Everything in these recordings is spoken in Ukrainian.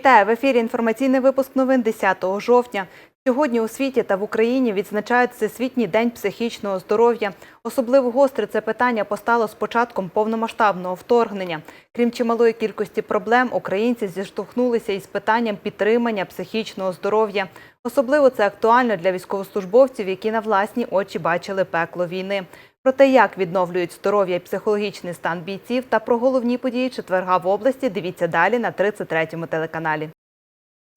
Вітаю в ефірі. Інформаційний випуск новин 10 жовтня. Сьогодні у світі та в Україні відзначають Всесвітній день психічного здоров'я. Особливо гостре це питання постало з початком повномасштабного вторгнення. Крім чималої кількості проблем, українці зіштовхнулися із питанням підтримання психічного здоров'я. Особливо це актуально для військовослужбовців, які на власні очі бачили пекло війни. Про те, як відновлюють здоров'я і психологічний стан бійців та про головні події четверга в області, дивіться далі на 33-му телеканалі.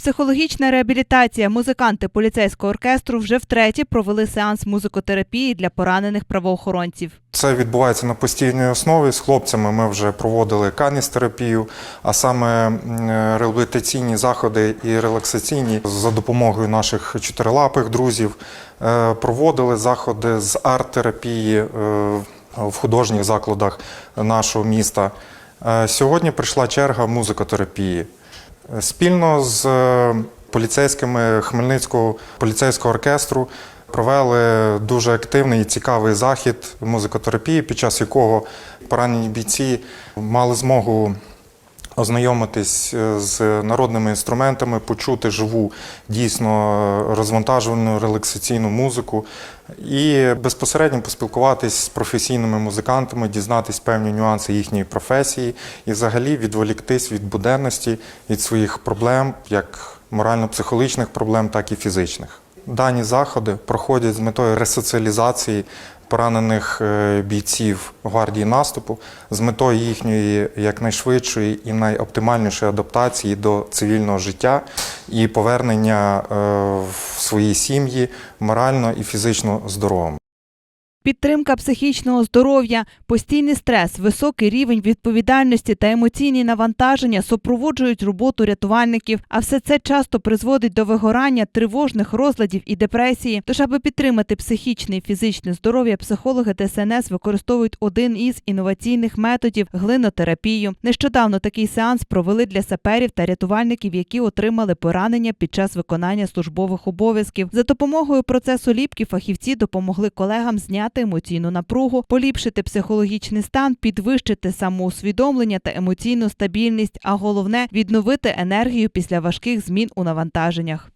Психологічна реабілітація. Музиканти поліцейського оркестру вже втретє провели сеанс музикотерапії для поранених правоохоронців. Це відбувається на постійній основі. З хлопцями ми вже проводили каністерапію, а саме реабілітаційні заходи і релаксаційні за допомогою наших чотирилапих друзів. Е, Проводили заходи з арт-терапії е, в художніх закладах нашого міста. Е, Сьогодні прийшла черга музикотерапії. Спільно з е, поліцейськими Хмельницького поліцейського оркестру провели дуже активний і цікавий захід музикотерапії, під час якого поранені бійці мали змогу ознайомитись е, з народними інструментами, почути живу, дійсно розвантажувальну релаксаційну музику і безпосередньо поспілкуватись з професійними музикантами, дізнатись певні нюанси їхньої професії і взагалі відволіктись від буденності, від своїх проблем, як морально-психологічних проблем, так і фізичних. Дані заходи проходять з метою ресоціалізації поранених е, бійців гвардії наступу з метою їхньої якнайшвидшої і найоптимальнішої адаптації до цивільного життя і повернення е, в свої сім'ї морально і фізично здоровими. Підтримка психічного здоров'я, постійний стрес, високий рівень відповідальності та емоційні навантаження супроводжують роботу рятувальників, а все це часто призводить до вигорання, тривожних розладів і депресії. Тож, аби підтримати психічне і фізичне здоров'я, психологи ДСНС використовують один із інноваційних методів глинотерапію. Нещодавно такий сеанс провели для саперів та рятувальників, які отримали поранення під час виконання службових обов'язків. За допомогою процесу ліпки фахівці допомогли колегам зняти емоційну напругу, поліпшити психологічний стан, підвищити самоусвідомлення та емоційну стабільність, а головне відновити енергію після важких змін у навантаженнях.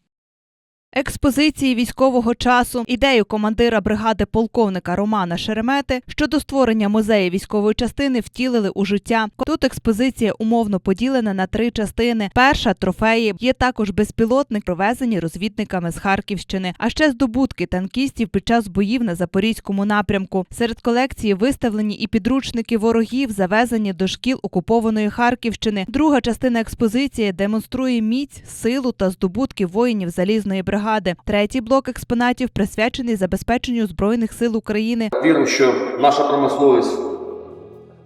Експозиції військового часу ідею командира бригади полковника Романа Шеремети щодо створення музею військової частини втілили у життя. Тут експозиція умовно поділена на три частини. Перша трофеї є також безпілотник, провезені розвідниками з Харківщини, а ще здобутки танкістів під час боїв на запорізькому напрямку. Серед колекції виставлені і підручники ворогів, завезені до шкіл окупованої Харківщини. Друга частина експозиції демонструє міць, силу та здобутки воїнів залізної бригади. Третій блок експонатів присвячений забезпеченню збройних сил України. Вірю, що наша промисловість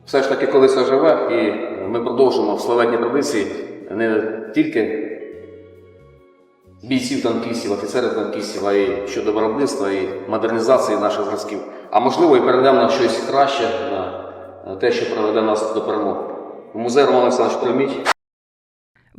все ж таки колись оживе, і ми продовжимо в славетній традиції не тільки бійців танкістів, офіцерів танкістів, а й щодо виробництва і модернізації наших зразків. А можливо, і перейдемо на щось краще, на те, що приведе нас до перемоги. Музей Роман Олександрович прийміть.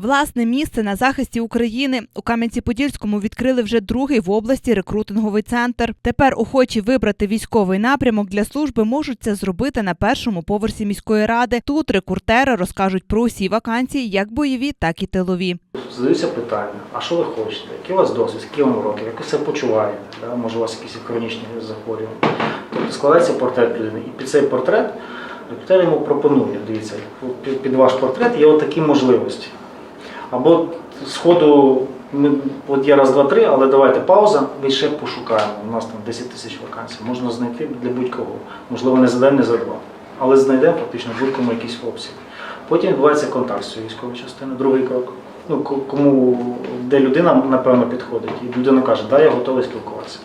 Власне місце на захисті України у Кам'янці-Подільському відкрили вже другий в області рекрутинговий центр. Тепер охочі вибрати військовий напрямок для служби можуть це зробити на першому поверсі міської ради. Тут рекрутери розкажуть про усі вакансії, як бойові, так і тилові. Задаються питання, а що ви хочете? Який у вас досвід, які вам роки, як ви себе почуваєте? Да? Може, у вас якісь хронічні захворювання? Тобто складається портрет людини. І під цей портрет рекрутер йому пропонує, дивіться, під, ваш портрет є отакі можливості. Або з ходу, ми, от є раз, два, три, але давайте пауза, ми ще пошукаємо. У нас там 10 тисяч вакансій. Можна знайти для будь-кого. Можливо, не за день, не за два. Але знайдемо фактично будь-кому якийсь обсяг. Потім відбувається контакт з військовою частиною, другий крок. Ну, кому, де людина, напевно, підходить, і людина каже, да, я готовий спілкуватися.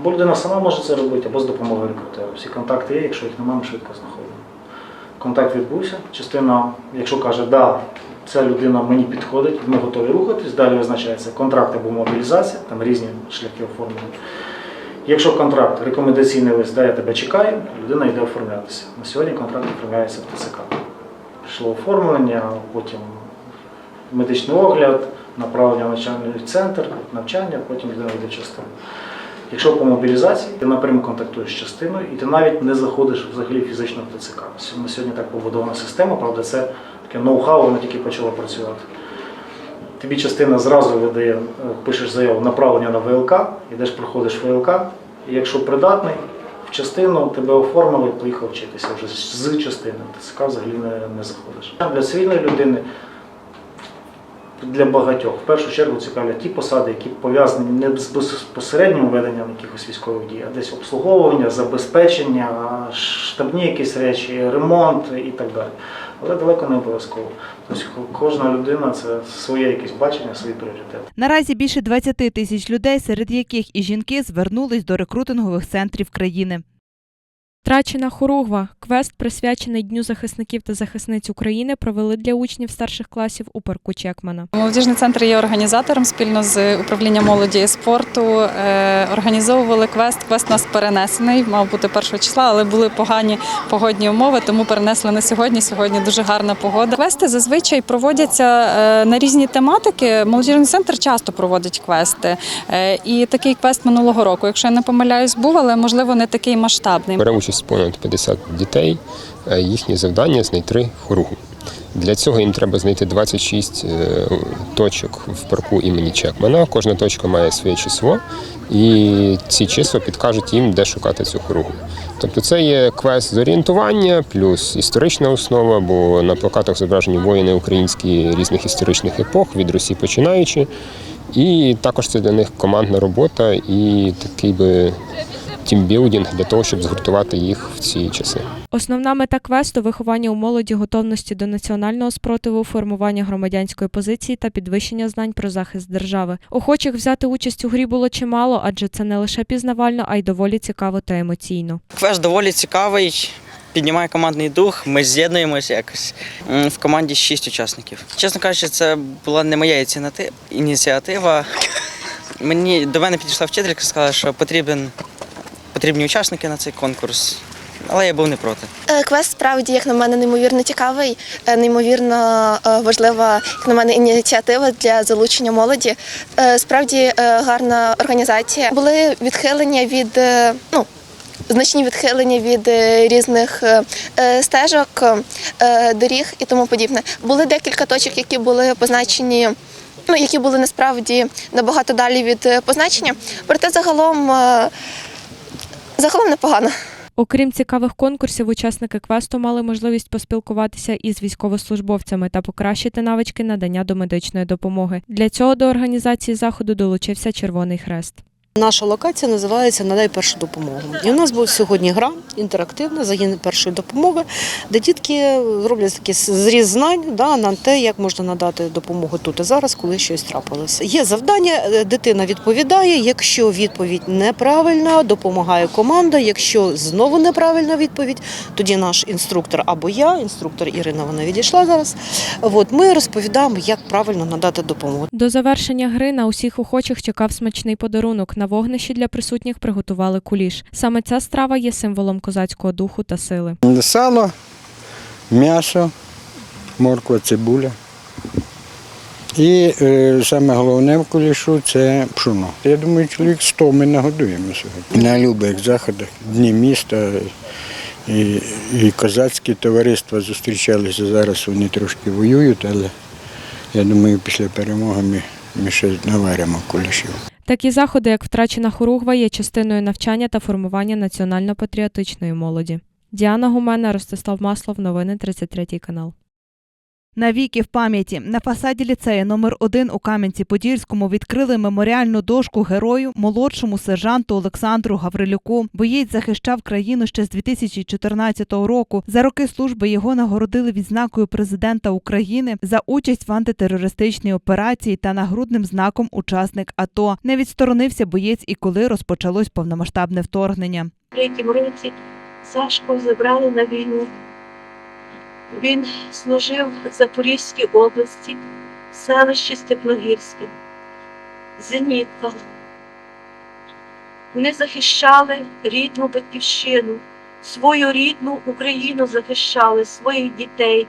Або людина сама може це робити, або з допомогою рекрутера. Всі контакти є, якщо їх немає, ми швидко знаходимо. Контакт відбувся. Частина, якщо каже, да, ця людина мені підходить, ми готові рухатись, далі визначається контракт або мобілізація, там різні шляхи оформлення. Якщо контракт, рекомендаційний лист, да, я тебе чекаю, людина йде оформлятися. На сьогодні контракт оформляється в ТЦК. Пішло оформлення, потім медичний огляд, направлення в навчальний центр, навчання, потім людина йде в частину. Якщо по мобілізації, ти напряму контактуєш з частиною і ти навіть не заходиш взагалі фізично в ТЦК. На сьогодні так побудована система, правда, це таке ноу-хау, воно тільки почало працювати. тобі частина зразу видає, е, пишеш заяву направлення на ВЛК, ідеш, проходиш ВЛК, і якщо придатний, в частину тебе оформили поїхав вчитися вже з частини. В ТСК взагалі не, не заходиш. Для цивільної людини для багатьох в першу чергу цікавлять ті посади, які пов'язані не з безпосереднім веденням якихось військових дій, а десь обслуговування, забезпечення, штабні якісь речі, ремонт і так далі. Але далеко не обов'язково. Тобто кожна людина це своє якесь бачення, свої пріоритети. Наразі більше 20 тисяч людей, серед яких і жінки, звернулись до рекрутингових центрів країни. Трачена хоругва квест, присвячений Дню захисників та захисниць України, провели для учнів старших класів у парку Чекмана. Молодіжний центр є організатором спільно з управлінням молоді і спорту. Е, Організовували квест. Квест у нас перенесений, мав бути першого числа, але були погані погодні умови, тому перенесли на сьогодні. Сьогодні дуже гарна погода. Квести зазвичай проводяться е, на різні тематики. Молодіжний центр часто проводить квести. Е, І такий квест минулого року, якщо я не помиляюсь, був, але можливо не такий масштабний. Бере участь понад 50 дітей. Е, Їхнє завдання знайти хоругу. Для цього їм треба знайти 26 е, точок в парку імені Чекмана. Кожна точка має своє число, і ці числа підкажуть їм, де шукати цю хоругу. Тобто це є квест з орієнтування, плюс історична основа, бо на плакатах зображені воїни українські різних історичних епох, від Русі починаючи. І також це для них командна робота і такий би тімбілдинг для того, щоб згуртувати їх в ці часи. Основна мета квесту виховання у молоді готовності до національного спротиву, формування громадянської позиції та підвищення знань про захист держави. Охочих взяти участь у грі було чимало, адже це не лише пізнавально, а й доволі цікаво та емоційно. Квест доволі цікавий, піднімає командний дух, ми з'єднуємося якось. В команді шість учасників. Чесно кажучи, це була не моя ініціати- ініціатива. Мені до мене підійшла вчителька, сказала, що потрібен, потрібні учасники на цей конкурс, але я був не проти. Е, Квест справді, як на мене, неймовірно цікавий, е, неймовірно е, важлива, як на мене, ініціатива для залучення молоді. Справді гарна організація. Були відхилення від ну. Значні відхилення від різних стежок, доріг і тому подібне. Були декілька точок, які були позначені, ну які були насправді набагато далі від позначення. Проте загалом, загалом непогано. Окрім цікавих конкурсів, учасники квесту мали можливість поспілкуватися із військовослужбовцями та покращити навички надання домедичної допомоги. Для цього до організації заходу долучився Червоний Хрест. Наша локація називається Надай першу допомогу. І у нас була сьогодні гра інтерактивна загін першої допомоги, де дітки роблять такий зріз знань да, на те, як можна надати допомогу тут і зараз, коли щось трапилося. Є завдання, е, дитина відповідає. Якщо відповідь неправильна, допомагає команда. Якщо знову неправильна відповідь, тоді наш інструктор або я, інструктор Ірина, вона відійшла зараз. От ми розповідаємо, як правильно надати допомогу. До завершення гри на усіх охочих чекав смачний подарунок. На вогнищі для присутніх приготували куліш. Саме ця страва є символом козацького духу та сили. Сало, м'ясо, морква, цибуля. І е, саме головне в кулішу це пшоно. Я думаю, чоловік 100 ми нагодуємо сьогодні. На любих заходах, дні міста і, і козацькі товариства зустрічалися. Зараз вони трошки воюють, але я думаю, після перемоги ми, ми ще наваримо кулішів. Такі заходи, як втрачена хоругва, є частиною навчання та формування національно-патріотичної молоді. Діана Гумена, Ростислав Маслов, новини 33 канал. Навіки в пам'яті на фасаді ліцею номер 1 у Кам'янці-Подільському відкрили меморіальну дошку герою молодшому сержанту Олександру Гаврилюку. Боєць захищав країну ще з 2014 року. За роки служби його нагородили відзнакою президента України за участь в антитерористичній операції та нагрудним знаком учасник АТО. Не відсторонився боєць і коли розпочалось повномасштабне вторгнення. третьому році забрали на війну. Він служив в Запорізькій області, в селищі Степногірське, Зенітка. Вони захищали рідну батьківщину, свою рідну Україну захищали, своїх дітей,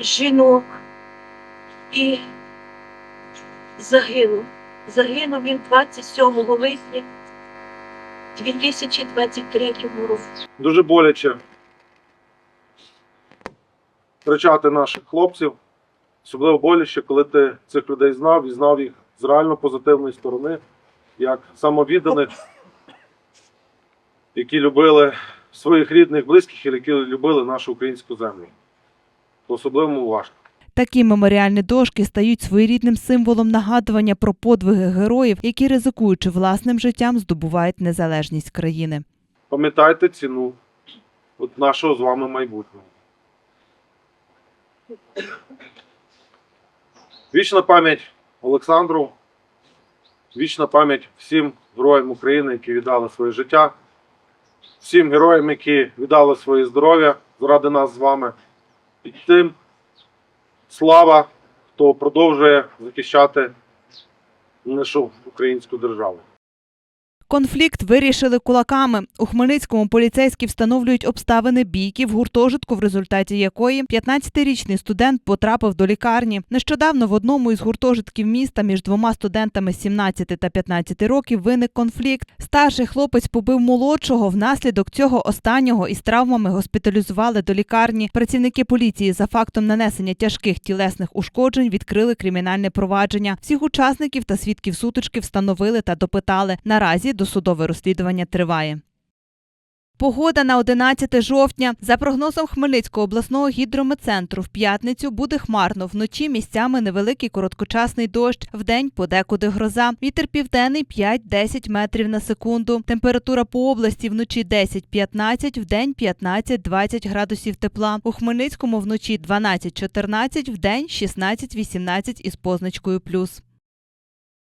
жінок. І загинув. Загинув він 27 липня 2023 році. дуже боляче втрачати наших хлопців, Особливо боліще, коли ти цих людей знав і знав їх з реально позитивної сторони, як самовідданих, які любили своїх рідних, близьких, які любили нашу українську землю. По-особливому важко. Такі меморіальні дошки стають своєрідним символом нагадування про подвиги героїв, які, ризикуючи власним життям, здобувають незалежність країни. Пам'ятайте ціну от нашого з вами майбутнього. Вічна пам'ять Олександру, вічна пам'ять всім героям України, які віддали своє життя, всім героям, які віддали своє здоров'я заради нас з вами, і тим слава, хто продовжує захищати нашу українську державу. Конфлікт вирішили кулаками. У Хмельницькому поліцейські встановлюють обставини бійки в гуртожитку, в результаті якої 15-річний студент потрапив до лікарні. Нещодавно в одному із гуртожитків міста між двома студентами 17 та 15 років виник конфлікт. Старший хлопець побив молодшого. Внаслідок цього останнього із травмами госпіталізували до лікарні. Працівники поліції за фактом нанесення тяжких тілесних ушкоджень відкрили кримінальне провадження. Всіх учасників та свідків сутички встановили та допитали. Наразі досудове розслідування триває. Погода на 11 жовтня. За прогнозом Хмельницького обласного гідрометцентру, в п'ятницю буде хмарно. Вночі місцями невеликий короткочасний дощ, вдень подекуди гроза. Вітер південний 5-10 метрів на секунду. Температура по області вночі 10-15, вдень 15-20 градусів тепла. У Хмельницькому вночі 12-14, вдень 16-18 із позначкою плюс.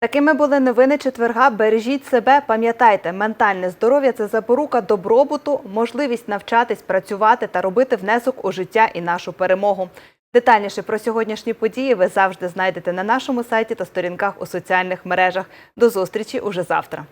Такими були новини четверга. Бережіть себе, пам'ятайте, ментальне здоров'я це запорука добробуту, можливість навчатись, працювати та робити внесок у життя і нашу перемогу. Детальніше про сьогоднішні події ви завжди знайдете на нашому сайті та сторінках у соціальних мережах. До зустрічі уже завтра.